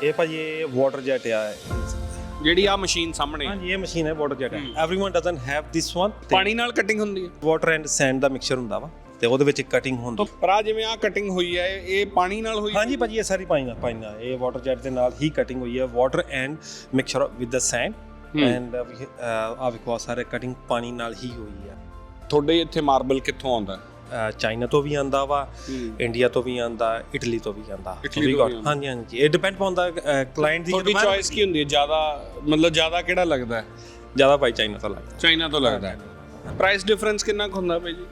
ਇਹ ਭਾਜੀ ਇਹ ਵਾਟਰ ਜੈਟ ਆ ਜਿਹੜੀ ਆ ਮਸ਼ੀਨ ਸਾਹਮਣੇ ਹਾਂਜੀ ਇਹ ਮਸ਼ੀਨ ਹੈ water jet everyone doesn't have this one ਪਾਣੀ ਨਾਲ ਕਟਿੰਗ ਹੁੰਦੀ ਹੈ ਵਾਟਰ ਐਂਡ ਸੈਂਡ ਦਾ ਮਿਕਸਚਰ ਹੁੰਦਾ ਵਾ ਤੇ ਉਹਦੇ ਵਿੱਚ ਕਟਿੰਗ ਹੁੰਦੀ ਪਰ ਆ ਜਿਵੇਂ ਆ ਕਟਿੰਗ ਹੋਈ ਹੈ ਇਹ ਇਹ ਪਾਣੀ ਨਾਲ ਹੋਈ ਹਾਂਜੀ ਭਾਜੀ ਇਹ ਸਾਰੀ ਪਾਣੀ ਨਾਲ ਪਾਣੀ ਨਾਲ ਇਹ ਵਾਟਰ ਜੈਟ ਦੇ ਨਾਲ ਹੀ ਕਟਿੰਗ ਹੋਈ ਹੈ water and mixture with the sand and ਆ ਵੇਖੋ ਆਹ ਸਾਰੇ ਕਟਿੰਗ ਪਾਣੀ ਨਾਲ ਹੀ ਹੋਈ ਹੈ ਤੁਹਾਡੇ ਇੱਥੇ ਮਾਰਬਲ ਕਿੱਥੋਂ ਆਉਂਦਾ ਚਾਈਨਾ ਤੋਂ ਵੀ ਆਂਦਾ ਵਾ ਇੰਡੀਆ ਤੋਂ ਵੀ ਆਂਦਾ ਇਟਲੀ ਤੋਂ ਵੀ ਆਂਦਾ। ਵੀ। ਹਾਂਜੀ ਹਾਂਜੀ। ਇਹ ਡਿਪੈਂਡ ਪਾਉਂਦਾ ਕਲਾਇੰਟ ਦੀ ਤੁਹਾਡੀ ਚੋਇਸ ਕੀ ਹੁੰਦੀ ਹੈ? ਜ਼ਿਆਦਾ ਮਤਲਬ ਜ਼ਿਆਦਾ ਕਿਹੜਾ ਲੱਗਦਾ? ਹੈ ਜ਼ਿਆਦਾ ਭਾਈ ਚਾਈਨਾ ਤੋਂ ਲੱਗਦਾ। ਚਾਈਨਾ ਤੋਂ ਲੱਗਦਾ। ਹੈ ਪ੍ਰਾਈਸ ਡਿਫਰੈਂਸ ਕਿੰਨਾ ਕੁ ਹੁੰਦਾ ਭਾਈ ਜੀ?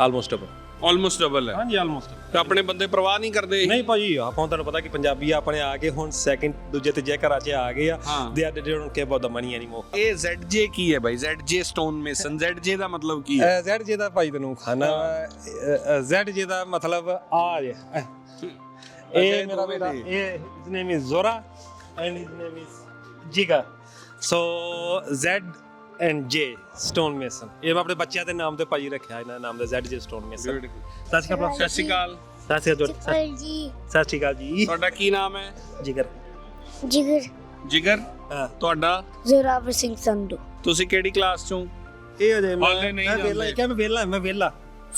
ਆਲਮੋਸਟ ਡਬਲ ਆਲਮੋਸਟ ਡਬਲ ਹੈ। ਹਾਂਜੀ ਆਲਮੋਸਟ ਤੇ ਆਪਣੇ ਬੰਦੇ ਪਰਵਾਹ ਨਹੀਂ ਕਰਦੇ। ਨਹੀਂ ਭਾਜੀ ਆਪਾਂ ਤੁਹਾਨੂੰ ਪਤਾ ਕਿ ਪੰਜਾਬੀ ਆਪਣੇ ਆ ਕੇ ਹੁਣ ਸੈਕਿੰਡ ਦੂਜੇ ਤੀਜੇ ਘਰਾਂ 'ਚ ਆ ਗਏ ਆ। ਹਾਂ। They are they don't care about the money anymore ਇਹ ZJ ਕੀ ਹੈ ਭਾਈ ZJ ਸਟੋਨ ਮੇਸਨ ZJ ਦਾ ਮਤਲਬ ਕੀ ਹੈ? ਜ਼ੈਡ ਜੀ ਦਾ ਭਾਈ ਤੈਨੂੰ ਖਾਣਾ। ਜ਼ੈਡ ਜੀ ਦਾ ਮਤਲਬ ਆ ਜੇ। ਇਹ ਮੇਰਾ ਬੇਟਾ ਇਹ his name is Zora and his name is Jiga so Z and J stone mason. ਇਹ ਮੈਂ ਆਪਣੇ ਬੱਚਿਆਂ ਦੇ ਨਾਮ ਤੇ ਭਾਜੀ ਰੱਖਿਆ ਇਹਨਾਂ ਦਾ ਨਾਮ ਦਾ ਜ਼ੈਡ ਜੇ ਸਟੋਨ ਮੇਸਨ। ਸਤਿ ਸ਼੍ਰੀ ਅਕਾਲ ਸਤਿ ਸ਼੍ਰੀ ਅਕਾਲ। ਸਤਿ ਸ਼੍ਰੀ ਅਕਾਲ ਜੀ। ਸਤਿ ਸ਼੍ਰੀ ਅਕਾਲ ਜੀ। ਤੁਹਾਡਾ ਕੀ ਨਾਮ ਹੈ? ਜਿਗਰ। ਜਿਗਰ। ਜਿਗਰ? ਹਾਂ। ਤੁਹਾਡਾ? ਜ਼ੋਰਾਵਰ ਸਿੰਘ ਸੰਧੂ। ਤੁਸੀਂ ਕਿਹੜੀ ਕਲਾਸ ਚੋਂ? ਇਹ ਅਜੇ ਮੈਂ ਵੇਲਾ ਜਾਂਦੇ। ਕਿ ਮੈਂ ਵੇਲਾ ਮੈਂ ਵੇਲਾ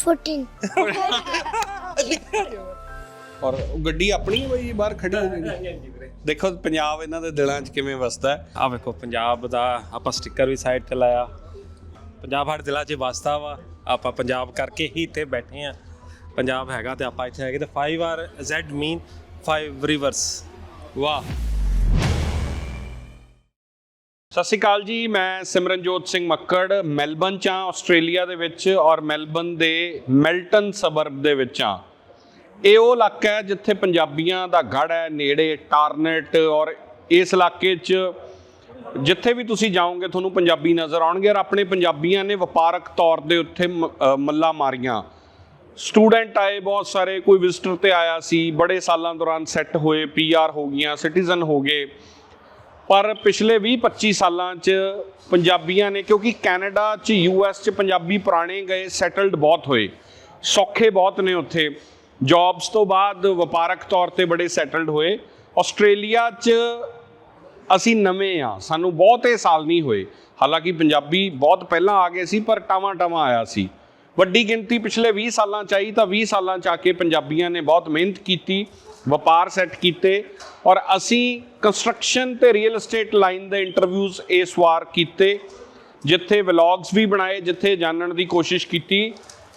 14 ਔਰ ਉਹ ਗੱਡੀ ਆਪਣੀ ਹੈ ਭਾਈ ਬਾਹਰ ਖੜੀ ਹੋਈ ਦੇਖੋ ਪੰਜਾਬ ਇਹਨਾਂ ਦੇ ਦਿਲਾਂ 'ਚ ਕਿਵੇਂ ਵਸਦਾ ਹੈ? ਆ ਵੇਖੋ ਪੰਜਾਬ ਦਾ ਆਪਾਂ ਸਟicker ਵੀ ਸਾਈਡ ਤੇ ਲਾਇਆ। ਪੰਜਾਬ ਸਾਡੇ ਦਿਲਾਂ 'ਚ ਵਸਦਾ ਵਾ। ਆਪਾਂ ਪੰਜਾਬ ਕਰਕੇ ਹੀ ਇੱਥੇ ਬੈਠੇ ਆ ਪੰਜਾਬ ਹੈਗਾ ਤੇ ਆਪਾਂ ਇੱਥੇ ਹੈਗੇ ਤੇ 5 ਆਰ Z ਮੀਨ 5 ਰਿਵਰਸ ਵਾਹ। ਸਤਿ ਸ਼੍ਰੀ ਅਕਾਲ ਜੀ ਮੈਂ ਸਿਮਰਨਜੋਤ ਸਿੰਘ ਮੱਕੜ ਮੈਲਬਨ ਚ ਹਾਂ ਆਸਟ੍ਰੇਲੀਆ ਦੇ ਵਿੱਚ ਔਰ ਮੈਲਬਨ ਦੇ ਮੈਲਟਨ ਸਬਰਬ ਦੇ ਵਿੱਚ ਹਾਂ। ਇਹ ਉਹ ਇਲਾਕਾ ਹੈ ਜਿੱਥੇ ਪੰਜਾਬੀਆਂ ਦਾ ਗੜ ਹੈ, ਨੇੜੇ ਟਾਰਨੇਟ ਔਰ ਇਸ ਇਲਾਕੇ 'ਚ ਜਿੱਥੇ ਵੀ ਤੁਸੀਂ ਜਾਓਗੇ ਤੁਹਾਨੂੰ ਪੰਜਾਬੀ ਨਜ਼ਰ ਆਉਣਗੇ ਔਰ ਆਪਣੇ ਪੰਜਾਬੀਆਂ ਨੇ ਵਪਾਰਕ ਤੌਰ ਦੇ ਉੱਥੇ ਮ- ਮੱਲਾਂ ਮਾਰੀਆਂ। ਸਟੂਡੈਂਟ ਆਏ ਬਹੁਤ ਸਾਰੇ, ਕੋਈ ਵਿਜ਼ਟਰ ਤੇ ਆਇਆ ਸੀ, ਬੜੇ ਸਾਲਾਂ ਦੌਰਾਨ ਸੈੱਟ ਹੋਏ ਪੀਆਰ ਹੋ ਗਈਆਂ ਸਿਟੀਜ਼ਨ ਹੋ ਗਏ। ਪਰ ਪਿਛਲੇ 20-25 ਸਾਲਾਂ 'ਚ ਪੰਜਾਬੀਆਂ ਨੇ, ਕਿਉਂਕਿ ਕੈਨੇਡਾ 'ਚ ਯੂਐਸ 'ਚ ਪੰਜਾਬੀ ਪੁਰਾਣੇ ਗਏ ਸੈਟਲਡ ਬਹੁਤ ਹੋਏ। ਸੌਖੇ ਬਹੁਤ ਨੇ ਉੱਥੇ। ਜੌਬਸ ਤੋਂ ਬਾਅਦ ਵਪਾਰਕ ਤੌਰ ਤੇ ਬੜੇ ਸੈਟਲਡ ਹੋਏ। ਆਸਟ੍ਰੇਲੀਆ 'ਚ ਅਸੀਂ ਨਵੇਂ ਆ, ਸਾਨੂੰ ਬਹੁਤੇ ਸਾਲ ਨਹੀਂ ਹੋਏ। ਹਾਲਾਂਕਿ ਪੰਜਾਬੀ ਬਹੁਤ ਪਹਿਲਾਂ ਆ ਗਏ ਸੀ, ਪਰ ਟਾਵਾਂ ਟਾਵਾਂ ਆਇਆ ਸੀ। ਵੱਡੀ ਗਿਣਤੀ ਪਿਛਲੇ 20 ਸਾਲਾਂ ਚ ਆਈ ਤਾਂ 20 ਸਾਲਾਂ ਚ ਆ ਕੇ ਪੰਜਾਬੀਆਂ ਨੇ ਬਹੁਤ ਮਿਹਨਤ ਕੀਤੀ, ਵਪਾਰ ਸੈੱਟ ਕੀਤੇ ਔਰ ਅਸੀਂ ਕੰਸਟਰਕਸ਼ਨ ਤੇ ਰੀਅਲ ਏਸਟੇਟ ਲਾਈਨ ਦੇ ਇੰਟਰਵਿਊਜ਼ ਇਸ ਵਾਰ ਕੀਤੇ, ਜਿੱਥੇ ਵਲੌਗਸ ਵੀ ਬਣਾਏ, ਜਿੱਥੇ ਜਾਣਨ ਦੀ ਕੋਸ਼ਿਸ਼ ਕੀਤੀ।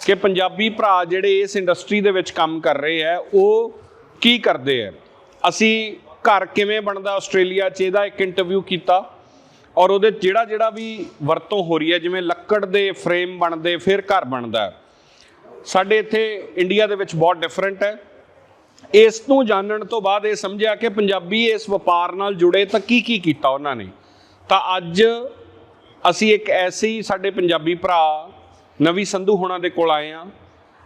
ਕਿ ਪੰਜਾਬੀ ਭਰਾ ਜਿਹੜੇ ਇਸ ਇੰਡਸਟਰੀ ਦੇ ਵਿੱਚ ਕੰਮ ਕਰ ਰਹੇ ਆ ਉਹ ਕੀ ਕਰਦੇ ਆ ਅਸੀਂ ਘਰ ਕਿਵੇਂ ਬਣਦਾ ਆਸਟ੍ਰੇਲੀਆ 'ਚ? ਇਹਦਾ ਇੱਕ ਇੰਟਰਵਿਊ ਕੀਤਾ ਔਰ ਉਹਦੇ ਜਿਹੜਾ ਜਿਹੜਾ ਵੀ ਵਰਤੋਂ ਹੋ ਰਹੀ ਹੈ, ਜਿਵੇਂ ਲੱਕੜ ਦੇ ਫਰੇਮ ਬਣਦੇ, ਫਿਰ ਘਰ ਬਣਦਾ ਸਾਡੇ ਇੱਥੇ ਇੰਡੀਆ ਦੇ ਵਿੱਚ ਬਹੁਤ ਡਿਫਰੈਂਟ ਹੈ। ਇਸ ਨੂੰ ਜਾਣਨ ਤੋਂ ਬਾਅਦ ਇਹ ਸਮਝਿਆ ਕਿ ਪੰਜਾਬੀ ਇਸ ਵਪਾਰ ਨਾਲ ਜੁੜੇ, ਤਾਂ ਕੀ ਕੀ ਕੀਤਾ ਉਹਨਾਂ ਨੇ? ਤਾਂ ਅੱਜ ਅਸੀਂ ਇੱਕ ਐਸੀ ਸਾਡੇ ਪੰਜਾਬੀ ਭਰਾ ਨਵੀ ਸੰਧੂ ਹੋਣਾ ਦੇ ਕੋਲ ਆਏ ਆ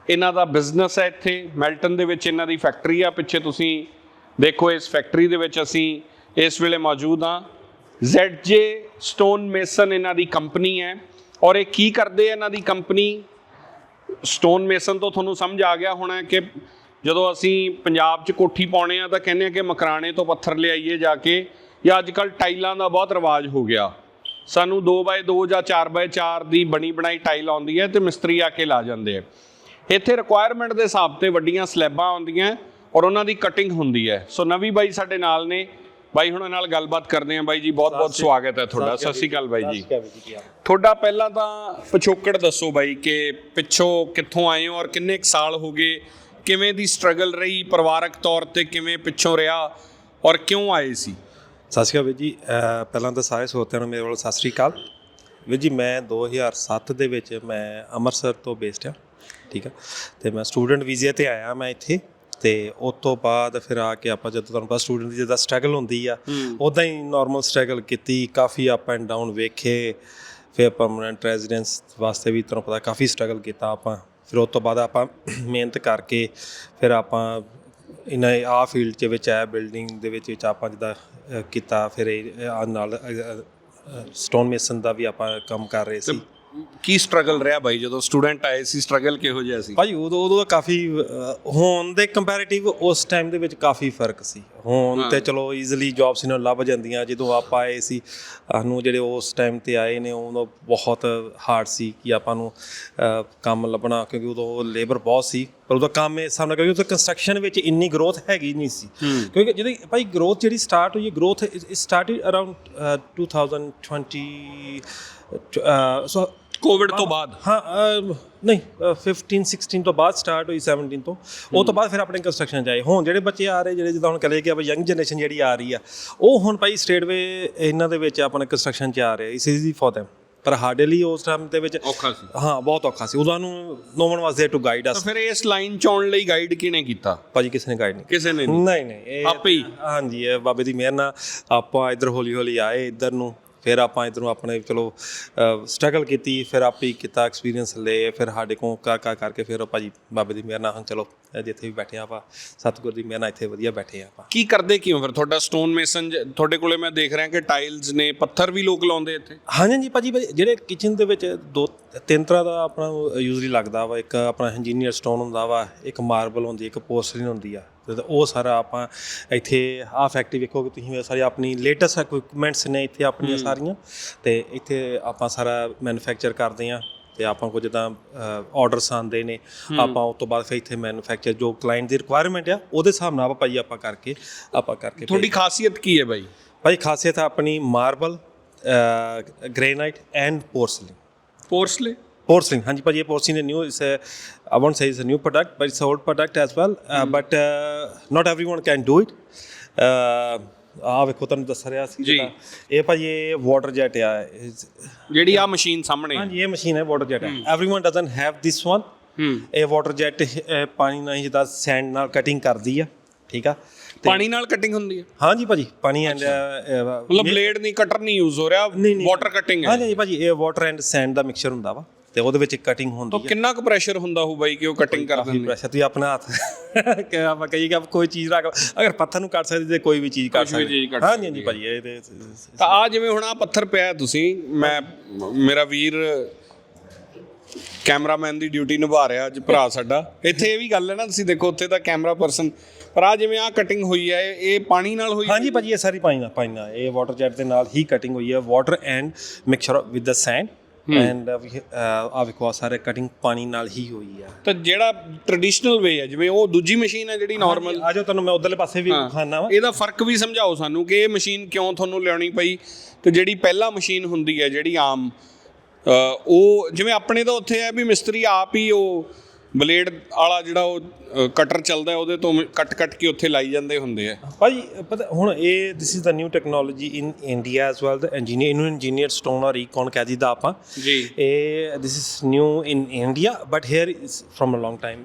ਇਹਨਾਂ ਦਾ ਬਿਜ਼ਨਸ ਹੈ ਇੱਥੇ। ਮੈਲਟਨ ਦੇ ਵਿੱਚ ਇਹਨਾਂ ਦੀ ਫੈਕਟਰੀ ਆ। ਪਿੱਛੇ ਤੁਸੀਂ ਦੇਖੋ, ਇਸ ਫੈਕਟਰੀ ਦੇ ਵਿੱਚ ਅਸੀਂ ਇਸ ਵੇਲੇ ਮੌਜੂਦ ਆ ZJ ਸਟੋਨ ਮੇਸਨ ਇਹਨਾਂ ਦੀ ਕੰਪਨੀ ਹੈ। ਔਰ ਇਹ ਕੀ ਕਰਦੇ ਆ ਇਹਨਾਂ ਦੀ ਕੰਪਨੀ ਸਟੋਨ ਮੇਸਨ ਤੋਂ ਤੁਹਾਨੂੰ ਸਮਝ ਆ ਗਿਆ ਹੋਣਾ ਕਿ ਜਦੋਂ ਅਸੀਂ ਪੰਜਾਬ 'ਚ ਕੋਠੀ ਪਾਉਣੇ ਆ ਤਾਂ ਕਹਿੰਦੇ ਆ ਕਿ ਮਕਰਾਣੇ ਤੋਂ ਪੱਥਰ ਲਿਆਈਏ ਜਾ ਕੇ। ਜਾਂ ਅੱਜ ਕੱਲ ਟਾਈਲਾਂ ਦਾ ਬਹੁਤ ਰਿਵਾਜ ਹੋ ਗਿਆ। ਸਾਨੂੰ 2x2 ਜਾਂ 4x4 ਦੀ ਬਣੀ ਬਣਾਈ ਟਾਈਲ ਆਉਂਦੀ ਹੈ ਤੇ ਮਿਸਤਰੀ ਆ ਕੇ ਲਾ ਜਾਂਦੇ ਆ। ਇੱਥੇ ਰਿਕੁਆਇਰਮੈਂਟ ਦੇ ਹਿਸਾਬ ਤੇ ਵੱਡੀਆਂ ਸਲੈਬਾਂ ਆਉਂਦੀਆਂ ਔਰ ਉਹਨਾਂ ਦੀ ਕਟਿੰਗ ਹੁੰਦੀ ਹੈ। ਸੋ ਨਵੀ ਬਾਈ ਸਾਡੇ ਨਾਲ ਨੇ। ਬਾਈ ਹੁਣਾਂ ਨਾਲ ਗੱਲਬਾਤ ਕਰਦੇ ਹਾਂ। ਬਾਈ ਜੀ ਬਹੁਤ ਬਹੁਤ ਸਵਾਗਤ ਹੈ ਤੁਹਾਡਾ। ਸਤਿ ਸ਼੍ਰੀ ਅਕਾਲ ਬਾਈ ਜੀ। ਤੁਹਾਡਾ ਪਹਿਲਾਂ ਤਾਂ ਪਿਛੋਕੜ ਦੱਸੋ ਬਾਈ ਕਿ ਪਿੱਛੋਂ ਕਿੱਥੋਂ ਆਏ ਹੋ ਔਰ ਕਿੰਨੇ ਕੁ ਸਾਲ ਹੋ ਗਏ? ਕਿਵੇਂ ਦੀ ਸਟਰਗਲ ਰਹੀ? ਪਰਿਵਾਰਕ ਤੌਰ ਤੇ ਕਿਵੇਂ ਪਿੱਛੋਂ ਰਿਹਾ ਔਰ ਕਿਉਂ ਆਏ ਸੀ? ਸਤਿ ਸ਼੍ਰੀ ਅਕਾਲ ਵੀਰ ਜੀ। ਪਹਿਲਾਂ ਤਾਂ ਸਾਰੇ ਸਰੋਤਿਆਂ ਨੂੰ ਮੇਰੇ ਵੱਲੋਂ ਸਤਿ ਸ਼੍ਰੀ ਅਕਾਲ। ਵੀਰ ਜੀ ਮੈਂ 2007 ਦੇ ਵਿੱਚ ਮੈਂ ਅੰਮ੍ਰਿਤਸਰ ਤੋਂ ਬੇਸਡ ਆ ਠੀਕ ਆ। ਤੇ ਮੈਂ ਸਟੂਡੈਂਟ ਵੀਜ਼ੇ ਤੇ ਆਇਆ ਮੈਂ ਇੱਥੇ ਤੇ ਉਸ ਤੋਂ ਬਾਅਦ ਫਿਰ ਆ ਕੇ ਆਪਾਂ ਜਦੋਂ ਤੁਹਾਨੂੰ ਪਤਾ ਸਟੂਡੈਂਟ ਦੀ ਜਿੱਦਾਂ ਸਟਰਗਲ ਹੁੰਦੀ ਆ ਉਦਾਂ ਹੀ ਨਾਰਮਲ ਸਟਰਗਲ ਕੀਤੀ ਕਾਫੀ ਅਪ ਐਂਡ ਡਾਊਨ ਵੇਖੇ ਫਿਰ ਪਰਮਨੈਂਟ ਰੈਜ਼ੀਡੈਂਸ ਵਾਸਤੇ ਵੀ ਤੁਹਾਨੂੰ ਪਤਾ ਕਾਫੀ ਸਟਰਗਲ ਕੀਤਾ ਆਪਾਂ। ਫਿਰ ਉਸ ਤੋਂ ਬਾਅਦ ਆਪਾਂ ਮਿਹਨਤ ਕਰਕੇ ਫਿਰ ਆਪਾਂ ਇਹਨਾਂ ਆ ਫੀਲਡ ਦੇ ਵਿੱਚ ਆਇਆ ਬਿਲਡਿੰਗ ਦੇ ਵਿੱਚ ਵਿੱਚ ਆਪਾਂ ਜਿੱਦਾਂ ਅ, ਕੀਤਾ। ਫਿਰ ਇਹ ਨਾਲ ਸਟੋਨ ਮੇਸਨ ਦਾ ਵੀ ਆਪਾਂ ਕੰਮ ਕਰ ਰਹੇ ਸੀ। ਕੀ ਸਟਰਗਲ ਰਿਹਾ ਬਾਈ ਜਦੋਂ ਸਟੂਡੈਂਟ ਆਏ ਸੀ? ਸਟਰਗਲ ਕਿਹੋ ਜਿਹਾ ਸੀ? ਭਾਜੀ ਉਦੋਂ ਉਦੋਂ ਕਾਫੀ ਅਹ, ਹੁਣ ਦੇ ਕੰਪੈਰੀਟਿਵ ਉਸ ਟਾਈਮ ਦੇ ਵਿੱਚ ਕਾਫੀ ਫ਼ਰਕ ਸੀ। ਹੁਣ ਤੇ ਚਲੋ ਈਜ਼ੀਲੀ ਜੌਬਸ ਇਹਨਾਂ ਨੂੰ ਲੱਭ ਜਾਂਦੀਆਂ ਜਦੋਂ ਆਪਾਂ ਆਏ ਸੀ ਸਾਨੂੰ ਜਿਹੜੇ ਉਸ ਟਾਈਮ ਤੇ ਆਏ ਨੇ ਉਦੋਂ ਬਹੁਤ ਹਾਰਡ ਸੀ ਕਿ ਆਪਾਂ ਨੂੰ ਅਹ, ਕੰਮ ਲੱਭਣਾ ਕਿਉਂਕਿ ਉਦੋਂ ਲੇਬਰ ਬਹੁਤ ਸੀ। ਪਰ ਉਹਦਾ ਕੰਮ ਇਹ ਸਾਹਮਣੇ ਕਿਉਂਕਿ ਉਦੋਂ ਕੰਸਟਰਕਸ਼ਨ ਵਿੱਚ ਇੰਨੀ ਗਰੋਥ ਹੈਗੀ ਨਹੀਂ ਸੀ। ਕਿਉਂਕਿ ਜਿਹੜੀ ਭਾਈ ਗਰੋਥ ਜਿਹੜੀ ਸਟਾਰਟ ਹੋਈ ਹੈ growth started around 2020 so Covid ਤੋਂ ਬਾਅਦ? ਹਾਂ ਨਹੀਂ ਅਹ, 15 16 ਤੋਂ ਬਾਅਦ ਸਟਾਰਟ ਹੋਈ 17 ਤੋਂ। ਉਹ ਤੋਂ ਬਾਅਦ ਫਿਰ ਆਪਣੇ ਕੰਸਟਰਕਸ਼ਨ 'ਚ ਆਏ। ਹੁਣ ਜਿਹੜੇ ਬੱਚੇ ਆ ਰਹੇ ਜਿਹੜੇ ਜਿੱਦਾਂ ਹੁਣ ਕਲੇ ਗਿਆ ਵੀ ਯੰਗ ਜਨਰੇਸ਼ਨ ਜਿਹੜੀ ਆ ਰਹੀ ਆ ਉਹ ਹੁਣ ਭਾਈ ਸਟੇਟਵੇ ਇਹਨਾਂ ਦੇ ਵਿੱਚ ਆਪਣਾ ਕੰਸਟਰਕਸ਼ਨ ਚ ਆ ਰਹੇ ਇਸ ਇਜ਼ੀ ਫॉर them ਪਰ ਸਾਡੇ ਲਈ ਉਸ ਟਾਈਮ ਦੇ ਵਿੱਚ ਔਖਾ ਸੀ। ਹਾਂ ਬਹੁਤ ਔਖਾ ਸੀ। ਉਹਨਾਂ ਨੂੰ no one was there to guide ਤਾਂ ਅਸ ਫਿਰ ਇਸ ਲਾਈਨ ਚ ਆਉਣ ਲਈ ਗਾਈਡ ਕਿਹਨੇ ਕੀਤਾ? ਭਾਜੀ ਕਿਸੇ ਨੇ ਗਾਈਡ ਨਹੀਂ ਕਿਸੇ ਨੇ ਨਹੀਂ। ਨਹੀਂ ਇਹ ਆਪੇ ਹੀ। ਹਾਂਜੀ ਇਹ ਬਾਬੇ ਦੀ ਮਿਹਰ ਨਾਲ ਆਪਾਂ ਇੱਧਰ ਹੌਲੀ ਹੌਲੀ ਆਏ ਇੱਧਰ ਨੂੰ। ਫਿਰ ਆਪਾਂ ਇੱਧਰੋਂ ਆਪਣੇ ਚਲੋ ਸਟਰਗਲ ਕੀਤੀ ਫਿਰ ਆਪੇ ਕੀਤਾ ਐਕਸਪੀਰੀਅੰਸ ਲਏ ਫਿਰ ਸਾਡੇ ਕੋਲ ਕਾ ਕਾ ਕਰਕੇ ਫਿਰ ਭਾਜੀ ਬਾਬੇ ਦੀ ਮਿਹਰ ਨਾਲ ਹੁਣ ਚਲੋ ਜਿੱਥੇ ਵੀ ਬੈਠੇ ਆਪਾਂ ਸਤਿਗੁਰ ਦੀ ਮਿਹਰ ਨਾਲ ਇੱਥੇ ਵਧੀਆ ਬੈਠੇ ਆ ਆਪਾਂ। ਕੀ ਕਰਦੇ ਕਿਉਂ ਫਿਰ? ਤੁਹਾਡਾ ਸਟੋਨ ਮੇਸਨ ਤੁਹਾਡੇ ਕੋਲੇ ਮੈਂ ਦੇਖ ਰਿਹਾ ਕਿ ਟਾਈਲਸ ਨੇ ਪੱਥਰ ਵੀ ਲੋਕ ਲਾਉਂਦੇ ਇੱਥੇ। ਹਾਂਜੀ ਹਾਂਜੀ ਭਾਜੀ ਭਾਜੀ, ਜਿਹੜੇ ਕਿਚਨ ਦੇ ਵਿੱਚ ਦੋ ਤਿੰਨ ਤਰ੍ਹਾਂ ਦਾ ਆਪਣਾ ਯੂਜ਼ਲੀ ਲੱਗਦਾ ਵਾ। ਇੱਕ ਆਪਣਾ ਇੰਜੀਨੀਅਰ ਸਟੋਨ ਹੁੰਦਾ ਵਾ ਇੱਕ ਮਾਰਬਲ ਹੁੰਦੀ ਇੱਕ ਪੋਰਸਲਿਨ ਹੁੰਦੀ ਆ। ਤੇ ਉਹ ਸਾਰਾ ਆਪਾਂ ਇੱਥੇ ਆ ਫੈਕਟਰੀ ਵੇਖੋਗੇ ਤੁਸੀਂ ਸਾਰੀ ਆਪਣੀ ਲੇਟੈਸਟ ਇਕਵਿਪਮੈਂਟਸ ਨੇ ਇੱਥੇ ਆਪਣੀਆਂ ਸਾਰੀਆਂ। ਤੇ ਇੱਥੇ ਆਪਾਂ ਸਾਰਾ ਮੈਨੂਫੈਕਚਰ ਕਰਦੇ ਆ ਤੇ ਆਪਾਂ ਕੋ ਜਿੱਦਾਂ ਆਰਡਰਸ ਆਉਂਦੇ ਨੇ ਆਪਾਂ ਉਸ ਤੋਂ ਬਾਅਦ ਫਿਰ ਇੱਥੇ ਮੈਨੂਫੈਕਚਰ ਜੋ ਕਲਾਇੰਟ ਦੀ ਰਿਕੁਆਇਰਮੈਂਟ ਆ ਉਹਦੇ ਹਿਸਾਬ ਨਾਲ ਆਪਾਂ ਭਾਈ ਆਪਾਂ ਕਰਕੇ ਆਪਾਂ ਕਰਕੇ ਤੁਹਾਡੀ ਖਾਸੀਅਤ ਕੀ ਹੈ ਬਾਈ? ਭਾਈ ਖਾਸੀਅਤ ਆ ਆਪਣੀ marble granite and porcelain porcelain porcelain ਹਾਂਜੀ ਭਾਜੀ ਇਹ porcelain is new a I won't say it's a new product but it's an old product as well uh, but uh, not everyone can do it. Uh, ਆ ਵੇਖੋ ਤੁਹਾਨੂੰ ਦੱਸ ਰਿਹਾ ਸੀ ਜੀ। ਇਹ ਭਾਜੀ ਇਹ ਵਾਟਰ ਜੈਟ ਆ ਜਿਹੜੀ ਆ ਮਸ਼ੀਨ ਸਾਹਮਣੇ ਹਾਂਜੀ ਇਹ ਮਸ਼ੀਨ ਹੈ water jet everyone doesn't have this one. ਹੂੰ ਇਹ ਵਾਟਰ ਜੈਟ ਪਾਣੀ ਨਾਲ ਜਿੱਦਾਂ ਸੈਂਡ ਨਾਲ ਕਟਿੰਗ ਕਰਦੀ ਆ ਠੀਕ ਆ ਪਾਣੀ ਨਾਲ ਕਟਿੰਗ ਹੁੰਦੀ ਹੈ ਹਾਂਜੀ ਭਾਜੀ ਪਾਣੀ ਐਂਡ ਮਤਲਬ ਬਲੇਡ ਨਹੀਂ ਕਟਰ ਨਹੀਂ ਯੂਜ਼ ਹੋ ਰਿਹਾ ਵਾਟਰ ਕਟਿੰਗ ਹੈ ਹਾਂਜੀ ਹਾਂਜੀ ਭਾਜੀ ਇਹ ਵਾਟਰ ਐਂਡ ਸੈਂਡ ਦਾ ਮਿਕਸਚਰ ਹੁੰਦਾ ਵਾ ਤੇ ਉਹਦੇ ਵਿੱਚ ਕਟਿੰਗ ਹੁੰਦੀ ਤਾਂ ਆ ਕਿੰਨਾ ਕੁ ਪ੍ਰੈਸ਼ਰ ਹੁੰਦਾ ਹੋ ਬਾਈ ਕਿ ਉਹ ਕਟਿੰਗ ਕਰ ਕਾਫੀ ਦਿੰਦੇ ਪ੍ਰੈਸ਼ਰ ਤੁਸੀਂ ਆਪਣਾ ਹੱਥ ਕਿ ਆਪਾਂ ਕਹੀਏ ਕਿ ਆਪ ਕੋਈ ਚੀਜ਼ ਰੱਖ ਅਗਰ ਪੱਥਰ ਨੂੰ ਕੱਟ ਸਕਦੇ ਤੇ ਕੋਈ ਵੀ ਚੀਜ਼ ਕੱਟ ਕੁਛ ਵੀ ਸਕਦੇ। ਚੀਜ਼ ਕੱਟ ਹਾਂਜੀ ਹਾਂਜੀ ਭਾਜੀ ਇਹ ਤੇ ਤਾਂ ਆ ਜਿਵੇਂ ਹੁਣ ਆ ਪੱਥਰ ਪਿਆ ਹੈ ਤੁਸੀਂ ਮੈਂ ਮੇਰਾ ਵੀਰ ਕੈਮਰਾਮੈਨ ਦੀ ਡਿਊਟੀ ਨਿਭਾ ਰਿਹਾ ਅੱਜ ਭਰਾ ਸਾਡਾ। ਇੱਥੇ ਇਹ ਵੀ ਗੱਲ ਹੈ ਨਾ ਤੁਸੀਂ ਦੇਖੋ ਉੱਥੇ ਤਾਂ ਕੈਮਰਾ ਪਰਸਨ ਪਰ ਆ ਜਿਵੇਂ ਆ ਕਟਿੰਗ ਹੋਈ ਹੈ ਇਹ ਇਹ ਪਾਣੀ ਨਾਲ ਹੋਈ ਹਾਂਜੀ ਭਾਜੀ ਇਹ ਸਾਰੀ ਪਾਣੀ ਨਾਲ ਇਹ ਵਾਟਰ ਜੈਟ ਦੇ ਨਾਲ ਹੀ ਕਟਿੰਗ ਹੋਈ ਹੈ। Water and mixture with the sand and ਆ ਆਹ ਸਾਰੇ ਕਟਿੰਗ ਪਾਣੀ ਨਾਲ ਹੀ ਹੋਈ ਹੈ ਤਾਂ ਜਿਹੜਾ ਟ੍ਰੈਡੀਸ਼ਨਲ ਵੇ ਹੈ ਜਿਵੇਂ ਉਹ ਦੂਜੀ ਮਸ਼ੀਨ ਹੈ ਜਿਹੜੀ ਨਾਰਮਲ ਆ ਜਾਓ ਤੁਹਾਨੂੰ ਮੈਂ ਉਧਰਲੇ ਪਾਸੇ ਵੀ ਖਾਣਾ ਵਾ। ਇਹਦਾ ਫ਼ਰਕ ਵੀ ਸਮਝਾਓ ਸਾਨੂੰ ਕਿ ਇਹ ਮਸ਼ੀਨ ਕਿਉਂ ਤੁਹਾਨੂੰ ਲਿਆਉਣੀ ਪਈ। ਤੇ ਜਿਹੜੀ ਪਹਿਲਾ ਮਸ਼ੀਨ ਹੁੰਦੀ ਹੈ ਜਿਹੜੀ ਆਮ ਉਹ ਜਿਵੇਂ ਆਪਣੇ ਤਾਂ ਉੱਥੇ ਹੈ ਵੀ ਮਿਸਤਰੀ ਆਪ ਹੀ ਉਹ ਬਲੇਡ ਵਾਲਾ ਜਿਹੜਾ ਉਹ ਕਟਰ ਚੱਲਦਾ ਉਹਦੇ ਤੋਂ ਕੱਟ ਕੱਟ ਕੇ ਉੱਥੇ ਲਾਈ ਜਾਂਦੇ ਹੁੰਦੇ ਆ। ਭਾਜੀ ਪਤਾ ਹੁਣ ਇਹ this is the new technology in India as well the engineer ਇਹਨੂੰ ਇੰਜੀਨੀਅਰ ਸਟੋਨ ਔਰ ਈਕਨ ਕਹਿ ਦਿੰਦਾ ਆਪਾਂ। ਜੀ। ਇਹ this is new in India but here is from a long time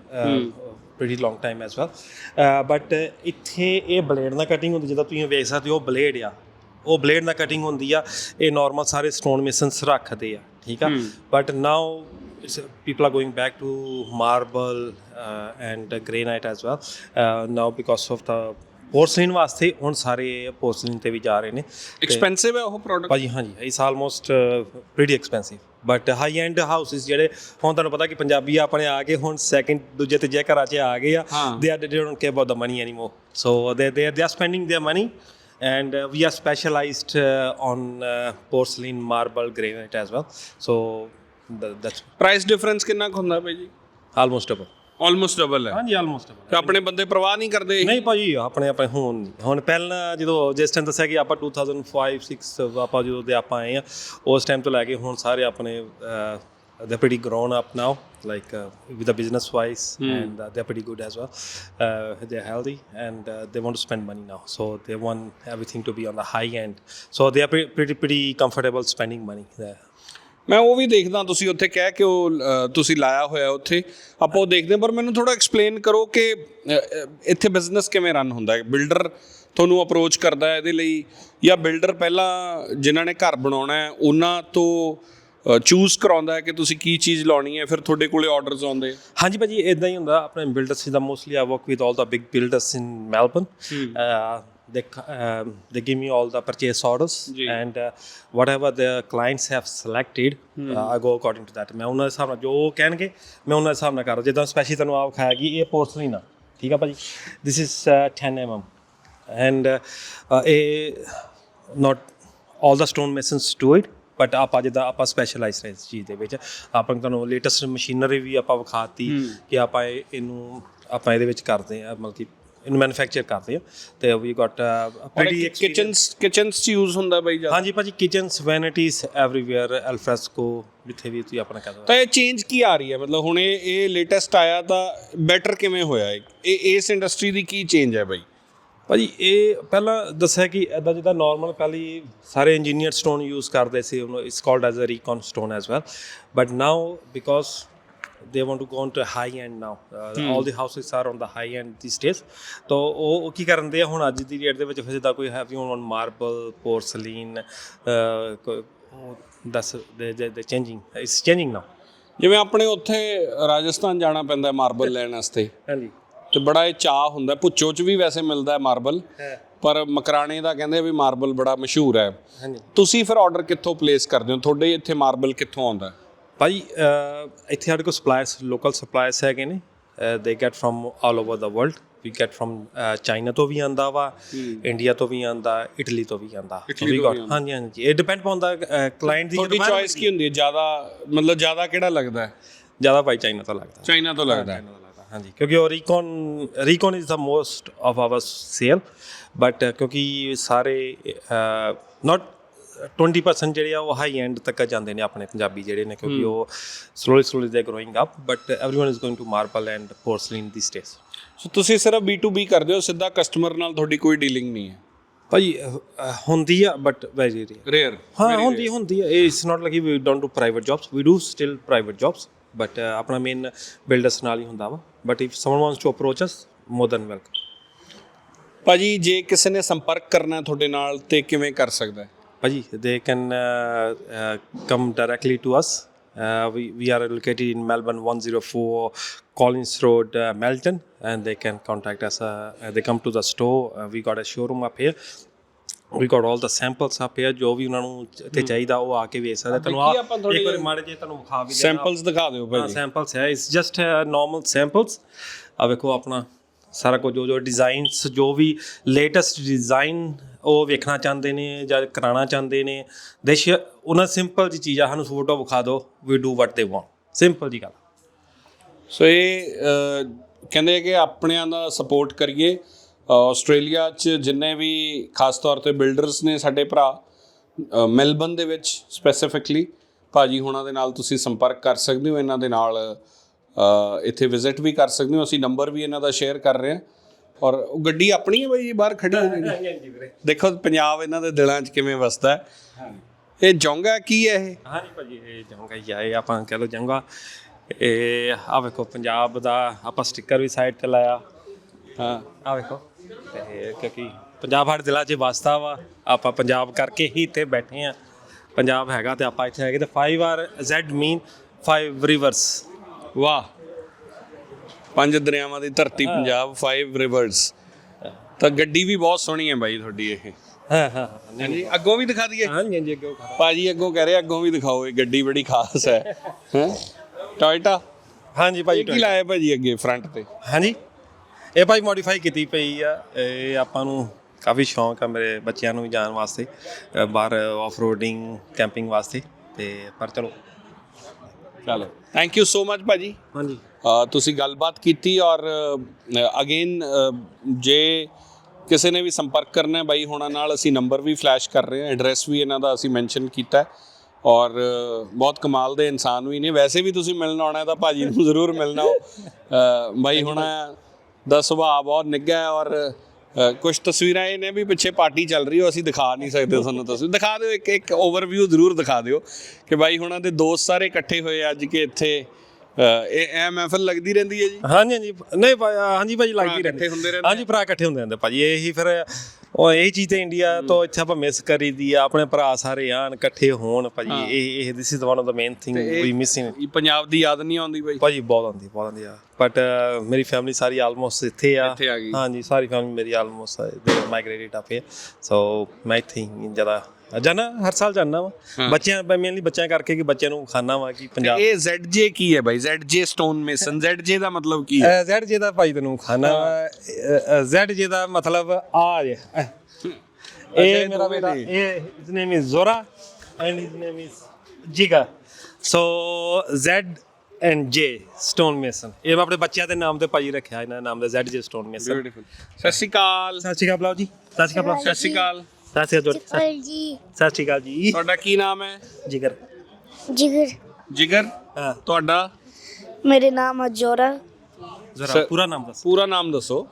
pretty long time as well but ਇੱਥੇ ਇਹ blade ਨਾਲ ਕਟਿੰਗ ਹੁੰਦੀ ਜਿੱਦਾਂ ਤੁਸੀਂ ਵੇਖ ਸਕਦੇ ਹੋ ਬਲੇਡ ਆ। ਉਹ ਬਲੇਡ ਨਾਲ ਕਟਿੰਗ ਹੁੰਦੀ ਆ ਇਹ ਨਾਰਮਲ ਸਾਰੇ ਸਟੋਨ ਮੇਸਨਸ ਰੱਖਦੇ ਆ ਠੀਕ ਆ। But now people are going back to marble uh, and uh, granite as well uh, now because of the porcelain ਵਾਸਤੇ ਹੁਣ ਸਾਰੇ porcelain ਤੇ ਵੀ ਜਾ ਰਹੇ ਨੇ ਐਕਸਪੈਂਸਿਵ ਹੈ ਉਹ ਪ੍ਰੋਡਕਟ ਭਾਜੀ ਹਾਂਜੀ it's almost pretty expensive but high end houses ਜਿਹੜੇ ਹੁਣ ਤੁਹਾਨੂੰ ਪਤਾ ਕਿ ਪੰਜਾਬੀ ਆਪਣੇ ਆ ਕੇ ਹੁਣ ਸੈਕਿੰਡ ਦੂਜੇ ਤੀਜੇ ਘਰਾਂ 'ਚ ਆ ਗਏ ਆ ਹਾਂ। They are they don't care about the money anymore so they they they are spending their money and uh, we are specialized uh, on uh, porcelain marble granite as well so that's price difference ਕਿੰਨਾ ਕੁ ਹੁੰਦਾ ਭਾਈ ਜੀ almost double almost double ਹੈ ਹਾਂਜੀ almost double ਤੇ ਆਪਣੇ ਬੰਦੇ ਪਰਵਾਹ ਨਹੀਂ ਕਰਦੇ ਨਹੀਂ ਭਾਜੀ ਆਪਣੇ ਆਪਣੇ ਹੁਣ ਹੁਣ ਪਹਿਲਾਂ ਜਦੋਂ ਜਿਸ ਟਾਈਮ ਦੱਸਿਆ ਕਿ ਆਪਾਂ 2005 6 ਆਪਾਂ ਜਦੋਂ ਦੇ ਆਪਾਂ ਆਏ ਆ ਉਸ ਟਾਈਮ ਤੋਂ ਲੈ ਕੇ ਹੁਣ ਸਾਰੇ ਆਪਣੇ ਦੇ pretty grown up now like with the business wise and uh, they're pretty good as well uh, they're healthy and uh, they want to spend money now so they want everything to be on the high end so they are pretty pretty, pretty ਮੈਂ ਉਹ ਵੀ ਦੇਖਦਾ ਤੁਸੀਂ ਉੱਥੇ ਕਹਿ ਕੇ ਉਹ ਤੁਸੀਂ ਲਾਇਆ ਹੋਇਆ ਉੱਥੇ। ਆਪਾਂ ਉਹ ਦੇਖਦੇ ਹਾਂ, ਪਰ ਮੈਨੂੰ ਥੋੜਾ ਐਕਸਪਲੇਨ ਕਰੋ ਕਿ ਇੱਥੇ ਬਿਜ਼ਨਸ ਕਿਵੇਂ ਰਨ ਹੁੰਦਾ ਹੈ? ਬਿਲਡਰ ਤੁਹਾਨੂੰ ਅਪਰੋਚ ਕਰਦਾ ਹੈ ਇਹਦੇ ਲਈ ਜਾਂ ਬਿਲਡਰ ਪਹਿਲਾਂ ਜਿਨ੍ਹਾਂ ਨੇ ਘਰ ਬਣਾਉਣਾ ਹੈ ਉਹਨਾਂ ਤੋਂ ਚੂਜ਼ ਕਰਾਉਂਦਾ ਹੈ ਕਿ ਤੁਸੀਂ ਕੀ ਚੀਜ਼ ਲਾਉਣੀ ਹੈ ਫਿਰ ਤੁਹਾਡੇ ਕੋਲੇ ਆਰਡਰਸ ਆਉਂਦੇ ਹਾਂਜੀ ਭਾਜੀ ਇਦਾਂ ਹੀ ਹੁੰਦਾ ਆਪਣੇ ਬਿਲਡਰਸ ਦਾ ਮੋਸਟਲੀ ਆ work with all the big builders in Melbourne they um, they give me all the purchase orders and uh, whatever the clients have selected uh, I go according to that ਮੈਂ ਉਹਨਾਂ ਦੇ ਹਿਸਾਬ ਨਾਲ ਜੋ ਉਹ ਕਹਿਣਗੇ ਮੈਂ ਉਹਨਾਂ ਦੇ ਹਿਸਾਬ ਨਾਲ ਕਰਦਾ ਜਿੱਦਾਂ ਸਪੈਸ਼ਲੀ ਤੁਹਾਨੂੰ ਆਪ ਖਾਇਆ ਕਿ ਇਹ ਪੋਰਸਲਿਨ ਆ ਠੀਕ ਆ ਭਾਜੀ this is uh, 10 mm and uh, uh, ਇਹ not all the stone masons do it but ਆਪਾਂ ਜਿੱਦਾਂ ਆਪਾਂ ਸਪੈਸ਼ਲਾਈਜ਼ ਇਸ ਚੀਜ਼ ਦੇ ਵਿੱਚ ਆਪਾਂ ਨੂੰ ਤੁਹਾਨੂੰ ਲੇਟੈਸਟ ਮਸ਼ੀਨਰੀ ਵੀ ਆਪਾਂ ਵਿਖਾਤੀ ਕਿ ਆਪਾਂ ਇਹ- ਇਹਨੂੰ ਆਪਾਂ ਇਹਦੇ ਵਿੱਚ ਕਰਦੇ ਆ ਮਤਲਬ ਕਿ ਇਹਨੂੰ ਮੈਨੂਫੈਕਚਰ ਕਰਦੇ ਆ ਤੇ we got pretty kitchens kitchens ਚ ਯੂਜ਼ ਹੁੰਦਾ ਬਾਈ ਜ਼ਿਆਦਾ? ਹਾਂਜੀ ਭਾਜੀ ਕਿਚਨਸ ਵੈਨਿਟੀਜ਼ ਐਵਰੀਵੇਅਰ ਐਲਫ੍ਰੈਸਕੋ ਜਿੱਥੇ ਵੀ ਤੁਸੀਂ ਆਪਣਾ ਕਹਿੰਦੇ ਤਾਂ ਇਹ ਚੇਂਜ ਕੀ ਆ ਰਹੀ ਹੈ? ਮਤਲਬ ਹੁਣ ਇਹ ਇਹ ਲੇਟੈਸਟ ਆਇਆ ਤਾਂ ਬੈਟਰ ਕਿਵੇਂ ਹੋਇਆ ਇਹ? ਇਸ ਇੰਡਸਟਰੀ ਦੀ ਕੀ ਚੇਂਜ ਹੈ ਬਾਈ? ਭਾਜੀ ਇਹ ਪਹਿਲਾਂ ਦੱਸਿਆ ਕਿ ਇਦਾਂ ਜਿੱਦਾਂ ਨਾਰਮਲ ਪਹਿਲੀ ਸਾਰੇ ਇੰਜੀਨੀਅਰ ਸਟੋਨ ਯੂਜ਼ ਕਰਦੇ ਸੀ ਉਹਨੂੰ it's called as a recon stone as well but now because they want to go on to high end now. Uh, all the houses are on the high end these days. ਤਾਂ ਉਹ ਕੀ ਕਰਨ ਦੇ ਹੁਣ ਅੱਜ ਦੀ date ਦੇ ਵਿੱਚ ਫਿਰ ਜਿੱਦਾਂ ਕੋਈ ਹੈਵੀ ਔਨ ਮਾਰਬਲ ਪੋਰਸਲੀਨ ਦਸ ਦੇ ਦੇ ਚੇਂਜਿੰਗ ਇਟਸ ਚੇਂਜਿੰਗ ਨਾਓ ਜਿਵੇਂ ਆਪਣੇ ਉੱਥੇ ਰਾਜਸਥਾਨ ਜਾਣਾ ਪੈਂਦਾ ਮਾਰਬਲ ਲੈਣ ਵਾਸਤੇ। ਹਾਂਜੀ। ਤੇ ਬੜਾ ਇਹ ਚਾਹ ਹੁੰਦਾ ਭੁੱਚੋ ਚ ਵੀ ਵੈਸੇ ਮਿਲਦਾ ਹੈ ਮਾਰਬਲ ਪਰ ਮਕਰਾਣੇ ਦਾ ਕਹਿੰਦੇ ਵੀ ਮਾਰਬਲ ਬੜਾ ਮਸ਼ਹੂਰ ਹੈ। ਤੁਸੀਂ ਫਿਰ ਆਰਡਰ ਕਿੱਥੋਂ ਪਲੇਸ ਕਰਦੇ ਹੋ? ਤੁਹਾਡੇ ਇੱਥੇ ਮਾਰਬਲ ਕਿੱਥੋਂ ਆਉਂਦਾ ਹੈ? ਭਾਈ ਅਹ, ਇੱਥੇ ਸਾਡੇ ਕੋਲ ਸਪਲਾਇਰਸ ਲੋਕਲ ਸਪਲਾਇਰਸ ਹੈਗੇ ਨੇ। They get from all over the world we get from China ਤੋਂ ਵੀ ਆਂਦਾ ਵਾ ਇੰਡੀਆ ਤੋਂ ਵੀ ਆਂਦਾ ਇਟਲੀ ਤੋਂ ਵੀ ਆਂਦਾ ਵੀ ਆਉਂਦਾ। ਹਾਂਜੀ ਹਾਂਜੀ। ਇਹ ਡਿਪੈਂਡ ਪਾਉਂਦਾ ਕਲਾਇੰਟ ਦੀ ਤੁਹਾਡੀ ਚੋਇਸ ਕੀ ਹੁੰਦੀ ਹੈ? ਜ਼ਿਆਦਾ ਮਤਲਬ ਜ਼ਿਆਦਾ ਕਿਹੜਾ ਲੱਗਦਾ ਹੈ? ਜ਼ਿਆਦਾ ਭਾਈ ਚਾਈਨਾ ਤੋਂ ਲੱਗਦਾ। ਚਾਈਨਾ ਤੋਂ ਲੱਗਦਾ ਹੈ। ਚਾਈਨਾ ਤੋਂ ਲੱਗਦਾ ਹਾਂਜੀ। ਕਿਉਂਕਿ ਉਹ recon recon is the most of our sale but ਕਿਉਂਕਿ ਸਾਰੇ ਨਾਟ 20% ਜਿਹੜੇ ਆ ਉਹ ਹਾਈ ਐਂਡ ਤੱਕ ਜਾਂਦੇ ਨੇ ਆਪਣੇ ਪੰਜਾਬੀ ਜਿਹੜੇ ਨੇ ਕਿਉਂਕਿ ਉਹ slowly slowly they growing up but everyone is going to marble and porcelain the stage so ਤੁਸੀਂ ਸਿਰਫ B2B ਕਰਦੇ ਹੋ ਸਿੱਧਾ ਕਸਟਮਰ ਨਾਲ ਤੁਹਾਡੀ ਕੋਈ ਡੀਲਿੰਗ ਨਹੀਂ ਹੈ ਭਾਈ ਅਹ, ਅਹ, ਹੁੰਦੀ ਆ ਬਟ ਵੈਰੀ ਰੇਅਰ ਰੇਅਰ ਹਾਂ ਹੁੰਦੀ ਹੁੰਦੀ ਹੈ it's not like we don't do private jobs we do still private jobs but ਆਪਣਾ ਮੇਨ ਬਿਲਡਰਸ ਨਾਲ ਹੀ ਹੁੰਦਾ ਵਾ but if someone wants to approach us more than welcome ਭਾਜੀ ਜੇ ਕਿਸੇ ਨੇ ਸੰਪਰਕ ਕਰਨਾ ਹੈ ਤੁਹਾਡੇ ਨਾਲ ਤੇ ਕਿਵੇਂ ਕਰ ਸਕਦਾ ਹੈ Paji, they can uh, uh, come directly to us. Uh, we, we are located in Melbourne 104 Collins Road, uh, Melton, and they can contact us. Uh, uh, they come to the store. Uh, we got a showroom up here. We got all the samples up here. ਜੋ ਵੀ ਉਹਨਾਂ ਨੂੰ ਤੇ ਚਾਹੀਦਾ ਉਹ ਆ ਕੇ ਵੇਚ ਸਕਦੇ ਤੁਹਾਨੂੰ ਆ ਇੱਕ ਵਾਰੀ ਮਾੜੇ ਜੇ ਤੁਹਾਨੂੰ ਵਿਖਾ ਵੀ ਦੇਣਾ ਸੈਂਪਲਸ ਦਿਖਾ ਦਿਓ ਹਾਂ ਭਾਜੀ ਸੈਂਪਲਸ ਹੈ ਇਟਸ ਜਸਟ ਨਾਰਮਲ ਸੈਂਪਲਸ ਆ ਵੇਖੋ ਆਪਣਾ ਸਾਰਾ ਕੁਝ ਜੋ ਜੋ ਡਿਜ਼ਾਈਨਸ ਜੋ ਵੀ ਲੇਟੈਸਟ ਡਿਜ਼ਾਈਨ ਉਹ ਵੇਖਣਾ ਚਾਹੁੰਦੇ ਨੇ ਜਾਂ ਕਰਾਉਣਾ ਚਾਹੁੰਦੇ ਨੇ ਦੇਸ਼ ਉਹਨਾਂ ਸਿੰਪਲ ਜੀ ਚੀਜ਼ਾਂ ਸਾਨੂੰ ਫੋਟੋ ਵਿਖਾ ਦਿਓ we do what they want simple ਜੀ ਗੱਲ। ਸੋ ਇਹ ਕਹਿੰਦੇ ਕਿ ਆਪਣਿਆਂ ਦਾ ਸਪੋਰਟ ਕਰੀਏ। ਆਸਟ੍ਰੇਲੀਆ 'ਚ ਜਿੰਨੇ ਵੀ ਖਾਸ ਤੌਰ ਤੇ ਬਿਲਡਰਸ ਨੇ ਸਾਡੇ ਭਰਾ ਅਹ, ਮੈਲਬਨ ਦੇ ਵਿੱਚ ਸਪੈਸੀਫਿਕਲੀ ਭਾਜੀ ਹੁਣਾਂ ਦੇ ਨਾਲ ਤੁਸੀਂ ਸੰਪਰਕ ਕਰ ਸਕਦੇ ਹੋ ਇਹਨਾਂ ਦੇ ਨਾਲ ਇੱਥੇ ਵਿਜ਼ਿਟ ਵੀ ਕਰ ਸਕਦੇ ਹੋ। ਅਸੀਂ ਨੰਬਰ ਵੀ ਇਹਨਾਂ ਦਾ ਸ਼ੇਅਰ ਕਰ ਰਹੇ ਹਾਂ। ਔਰ ਉਹ ਗੱਡੀ ਆਪਣੀ ਹੈ ਬਾਈ ਜੀ? ਬਾਹਰ ਖੜੀ ਹੋਈ ਹੈ। ਦੇਖੋ ਪੰਜਾਬ ਇਹਨਾਂ ਦੇ ਦਿਲਾਂ 'ਚ ਕਿਵੇਂ ਵਸਦਾ ਹੈ। ਇਹ ਜੌਂਗਾ ਕੀ ਹੈ ਇਹ? ਹਾਂਜੀ ਭਾਜੀ ਇਹ ਜੰਗਾ ਹੀ ਆ। ਇਹ ਆਪਾਂ ਕਹ ਲਓ ਜੰਗਾ। ਇਹ ਆ ਵੇਖੋ ਪੰਜਾਬ ਦਾ ਆਪਾਂ ਸਟicker ਵੀ ਸਾਈਡ ਤੇ ਲਾਇਆ। ਹਾਂ। ਆ ਵੇਖੋ। ਤੇ ਕਿਉਂਕਿ ਪੰਜਾਬ ਸਾਡੇ ਦਿਲਾਂ 'ਚ ਵਸਦਾ ਵਾ। ਆਪਾਂ ਪੰਜਾਬ ਕਰਕੇ ਹੀ ਇੱਥੇ ਬੈਠੇ ਆ ਪੰਜਾਬ ਹੈਗਾ ਤੇ ਆਪਾਂ ਇੱਥੇ ਹੈਗੇ ਤੇ 5 ਆਰ ਜ਼ੈਡ ਮੀਨ 5 ਰਿਵਰਸ ਵਾਹ। ਪੰਜ ਦਰਿਆਵਾਂ ਦੀ ਧਰਤੀ ਪੰਜਾਬ 5 ਰਿਵਰਸ ਤਾਂ ਗੱਡੀ ਵੀ ਬਹੁਤ ਸੋਹਣੀ ਹੈ ਬਾਈ ਤੁਹਾਡੀ ਇਹ। ਹਾਂ ਹਾਂ ਹਾਂਜੀ ਅੱਗੋਂ ਵੀ ਦਿਖਾ ਦਈਏ? ਹਾਂਜੀ ਹਾਂਜੀ ਅੱਗੇ ਭਾਜੀ ਅੱਗੋਂ ਕਹਿ ਰਹੇ ਅੱਗੋਂ ਵੀ ਦਿਖਾਓ ਇਹ ਗੱਡੀ ਬੜੀ ਖਾਸ ਹੈ। ਹੈ? ਟੋਇਟਾ ਹਾਂਜੀ ਭਾਈ ਕੀ ਲਾਇਆ ਭਾਜੀ ਅੱਗੇ ਫਰੰਟ ਤੇ? ਹਾਂਜੀ। ਇਹ ਭਾਈ ਮੋਡੀਫਾਈ ਕੀਤੀ ਪਈ ਆ। ਇਹ ਆਪਾਂ ਨੂੰ ਕਾਫੀ ਸ਼ੌਂਕ ਆ ਮੇਰੇ ਬੱਚਿਆਂ ਨੂੰ ਵੀ ਜਾਣ ਵਾਸਤੇ। ਬਾਹਰ ਆਫ ਰੋਡਿੰਗ ਕੈਂਪਿੰਗ ਵਾਸਤੇ। ਤੇ ਪਰ ਚਲੋ ਚਲੋ। ਥੈਂਕ ਯੂ ਸੋ ਮਚ ਭਾਜੀ। ਹਾਂਜੀ। ਤੁਸੀਂ ਗੱਲਬਾਤ ਕੀਤੀ ਔਰ ਅਗੇਨ ਜੇ ਕਿਸੇ ਨੇ ਵੀ ਸੰਪਰਕ ਕਰਨਾ ਹੈ ਬਾਈ ਹੋਣਾ ਨਾਲ ਅਸੀਂ ਨੰਬਰ ਵੀ ਫਲੈਸ਼ ਕਰ ਰਹੇ ਹਾਂ ਐਡਰੈਸ ਵੀ ਇਹਨਾਂ ਦਾ ਅਸੀਂ ਮੈਂਸ਼ਨ ਕੀਤਾ ਹੈ। ਔਰ ਬਹੁਤ ਕਮਾਲ ਦੇ ਇਨਸਾਨ ਵੀ ਨੇ। ਵੈਸੇ ਵੀ ਤੁਸੀਂ ਮਿਲਣ ਆਉਣਾ ਹੈ ਤਾਂ ਭਾਜੀ ਨੂੰ ਜ਼ਰੂਰ ਮਿਲਣਾ ਹੋ ਬਾਈ ਹੋਣਾ ਦਾ ਸੁਭਾਅ ਬਹੁਤ ਨਿੱਘਾ ਹੈ ਔਰ ਕੁਝ ਤਸਵੀਰਾਂ ਇਹ ਨੇ ਵੀ ਪਿੱਛੇ ਪਾਰਟੀ ਚੱਲ ਰਹੀ ਹੋ ਅਸੀਂ ਦਿਖਾ ਨਹੀਂ ਸਕਦੇ ਤੁਹਾਨੂੰ ਤਸਵੀਰ। ਦਿਖਾ ਦਿਓ, ਇੱਕ ਇੱਕ ਓਵਰਵਿਊ ਜ਼ਰੂਰ ਦਿਖਾ ਦਿਓ ਕਿ ਬਾਈ ਹੁਣਾਂ ਦੇ ਦੋਸਤ ਸਾਰੇ ਇਕੱਠੇ ਹੋਏ ਅੱਜ ਕਿ ਇੱਥੇ ਇਹ ਐ ਮਹਿਫਲ ਲੱਗਦੀ ਰਹਿੰਦੀ ਹੈ ਜੀ? ਹਾਂਜੀ ਹਾਂਜੀ। ਨਹੀਂ ਹਾਂਜੀ ਭਾਈ ਲੱਗਦੀ ਇਕੱਠੇ ਹੁੰਦੇ ਰਹਿੰਦੇ ਹਾਂਜੀ ਭਰਾ ਇਕੱਠੇ ਹੁੰਦੇ ਰਹਿੰਦੇ ਭਾਜੀ। ਇਹੀ ਫਿਰ ਉਹ ਇਹ ਚੀਜ਼ ਤੇ ਇੰਡੀਆ ਤੋਂ ਇੱਥੇ ਆਪਾਂ ਮਿਸ ਕਰੀਦੀ ਆ। ਆਪਣੇ ਭਰਾ ਸਾਰੇ ਆਣ ਇਕੱਠੇ ਹੋਣ ਭਾਜੀ। ਇਹ ਇਹ this is one of the main thing we missing ਇਹ ਪੰਜਾਬ ਦੀ ਯਾਦ ਨਹੀਂ ਆਉਂਦੀ ਬਾਈ ਭਾਜੀ ਬਹੁਤ ਆਉਂਦੀ ਬਹੁਤ ਆਉਂਦੀ ਆ। ਬਟ ਮੇਰੀ ਫੈਮਿਲੀ ਸਾਰੀ ਆਲਮੋਸਟ ਇੱਥੇ ਆ। ਇੱਥੇ ਆ ਗਈ। ਹਾਂਜੀ ਸਾਰੀ ਫੈਮਿਲੀ ਮੇਰੀ ਆਲਮੋਸਟ ਦੇ ਮਾਈਗ੍ਰੇਟਡ ਹੈ ਸੋ ਮੈਂ ਇੱਥੇ ਹੀ ਜ਼ਿਆਦਾ ਜਾਣਾ ਹਰ ਸਾਲ ਜਾਣਾ ਵਾ। ਬੱਚਿਆਂ ਮੇਨਲੀ ਬੱਚਿਆਂ ਕਰਕੇ ਕਿ ਬੱਚਿਆਂ ਨੂੰ ਖਾਣਾ ਵਾ ਕਿ ਪੰਜਾਬ ਇਹ ZJ ਕੀ ਹੈ ਬਾਈ? ZJ ਸਟੋਨ ਮੇਸਨ ZJ ਦਾ ਮਤਲਬ ਕੀ ਹੈ? ਜੇ ਦਾ ਭਾਈ ਤੈਨੂੰ ਖਾਣਾ ਜੇ ਦਾ ਮਤਲਬ ਆ ਇਹ ਮੇਰਾ ਬੇਟਾ ਇਹ his name is Zora and his name is Jiga so Z and J stone mason ਇਹ ਮੈਂ ਆਪਣੇ ਬੱਚਿਆਂ ਦੇ ਨਾਮ ਤੇ ਭਾਜੀ ਰੱਖਿਆ ਇਹਨਾਂ ਨਾਮ ਦਾ ਜੇ ਸਟੋਨ ਮੇਸਨ ਬਿਊਟੀਫੁਲ ਸਤਿ ਸ਼੍ਰੀ ਅਕਾਲ। ਸਤਿ ਸ਼੍ਰੀ ਅਕਾਲ ਬਲਾਓ ਜੀ। ਸਤਿ ਸ਼੍ਰੀ ਅਕਾਲ ਸਤਿ ਸ਼੍ਰੀ ਅਕਾਲ। ਸਤਿ ਸ਼੍ਰੀ ਅਕਾਲ ਜੀ। ਸਤਿ ਸ਼੍ਰੀ ਅਕਾਲ ਜੀ। ਤੁਹਾਡਾ ਕੀ ਨਾਮ ਹੈ? ਜਿਗਰ। ਜਿਗਰ। ਜਿਗਰ? ਹਾਂ। ਤੁਹਾਡਾ? ਮੇਰੇ ਨਾਮ ਹੈ ਜ਼ੋਰਾ। ਜ਼ਰਾ ਪੂਰਾ ਨਾਮ ਦੱਸ। ਪੂਰਾ ਨਾਮ ਦੱਸੋ।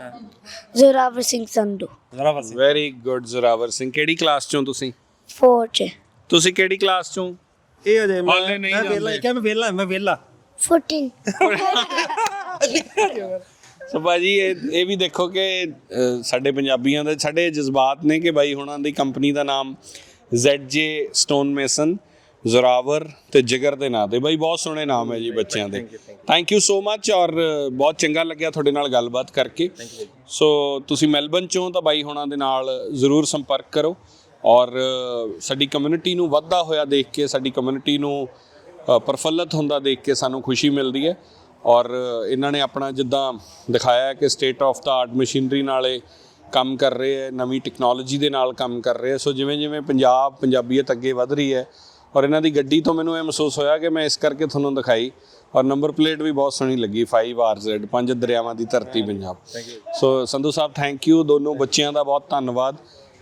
ਜ਼ੋਰਾਵਰ ਸਿੰਘ ਸੰਧੂ। ਜ਼ਰਾ ਬਸ ਵੈਰੀ ਗੁੱਡ ਜ਼ੋਰਾਵਰ ਸਿੰਘ। ਕਿਹੜੀ ਕਲਾਸ ਚੋਂ ਤੁਸੀਂ? ਫੋਰ ਚ। ਤੁਸੀਂ ਕਿਹੜੀ ਕਲਾਸ ਚੋਂ? ਇਹ ਹੋ ਜਾਏ ਮੈਂ ਹਾਲੇ ਨਹੀਂ ਮੈਂ ਵਿਹਲਾ- ਮੈਂ ਵੇਲਾ ਮੈਂ ਵੇਲਾ 14 ਸੋ ਭਾਜੀ ਇਹ ਇਹ ਵੀ ਦੇਖੋ ਕਿ ਅ, ਸਾਡੇ ਪੰਜਾਬੀਆਂ ਦੇ ਸਾਡੇ ਜਜ਼ਬਾਤ ਨੇ ਕਿ ਬਾਈ ਹੁਣਾਂ ਦੀ ਕੰਪਨੀ ਦਾ ਨਾਮ ZJ ਸਟੋਨ ਮੇਸਨ ਜ਼ੋਰਾਵਰ ਤੇ ਜਿਗਰ ਦੇ ਨਾਂ ਤੇ। ਬਾਈ ਬਹੁਤ ਸੋਹਣੇ ਨਾਮ ਹੈ ਜੀ ਬੱਚਿਆਂ ਦੇ। ਥੈਂਕ ਯੂ ਸੋ ਮੱਚ ਔਰ ਅ, ਬਹੁਤ ਚੰਗਾ ਲੱਗਿਆ ਤੁਹਾਡੇ ਨਾਲ ਗੱਲਬਾਤ ਕਰਕੇ। ਸੋ ਤੁਸੀਂ ਮੈਲਬਨ ਚੋਂ ਤਾਂ ਬਾਈ ਹੁਣਾਂ ਦੇ ਨਾਲ ਜ਼ਰੂਰ ਸੰਪਰਕ ਕਰੋ ਔਰ ਅ, ਸਾਡੀ ਕਮਿਊਨਿਟੀ ਨੂੰ ਵੱਧਦਾ ਹੋਇਆ ਦੇਖ ਕੇ ਸਾਡੀ ਕਮਿਊਨਿਟੀ ਨੂੰ ਅ, ਪ੍ਰਫੁੱਲਤ ਹੁੰਦਾ ਦੇਖ ਕੇ ਸਾਨੂੰ ਖੁਸ਼ੀ ਮਿਲਦੀ ਹੈ। ਔਰ ਇਹਨਾਂ ਨੇ ਆਪਣਾ ਜਿੱਦਾਂ ਦਿਖਾਇਆ ਕਿ state of the art machinery ਨਾਲੇ ਕੰਮ ਕਰ ਰਹੇ ਹੈ ਨਵੀਂ ਟੈਕਨੋਲੋਜੀ ਦੇ ਨਾਲ ਕੰਮ ਕਰ ਰਹੇ ਹੈ। ਸੋ ਜਿਵੇਂ ਜਿਵੇਂ ਪੰਜਾਬ ਪੰਜਾਬੀਅਤ ਅੱਗੇ ਵਧ ਰਹੀ ਹੈ ਔਰ ਇਹਨਾਂ ਦੀ ਗੱਡੀ ਤੋਂ ਮੈਨੂੰ ਇਹ ਮਹਿਸੂਸ ਹੋਇਆ ਕਿ ਮੈਂ ਇਸ ਕਰਕੇ ਤੁਹਾਨੂੰ ਦਿਖਾਈ ਔਰ ਨੰਬਰ ਪਲੇਟ ਵੀ ਬਹੁਤ ਸੋਹਣੀ ਲੱਗੀ 5RZ ਪੰਜ ਦਰਿਆਵਾਂ ਦੀ ਧਰਤੀ Punjab. So Sandhu Sahib thank you ਦੋਨੋਂ ਬੱਚਿਆਂ ਦਾ ਬਹੁਤ ਧੰਨਵਾਦ।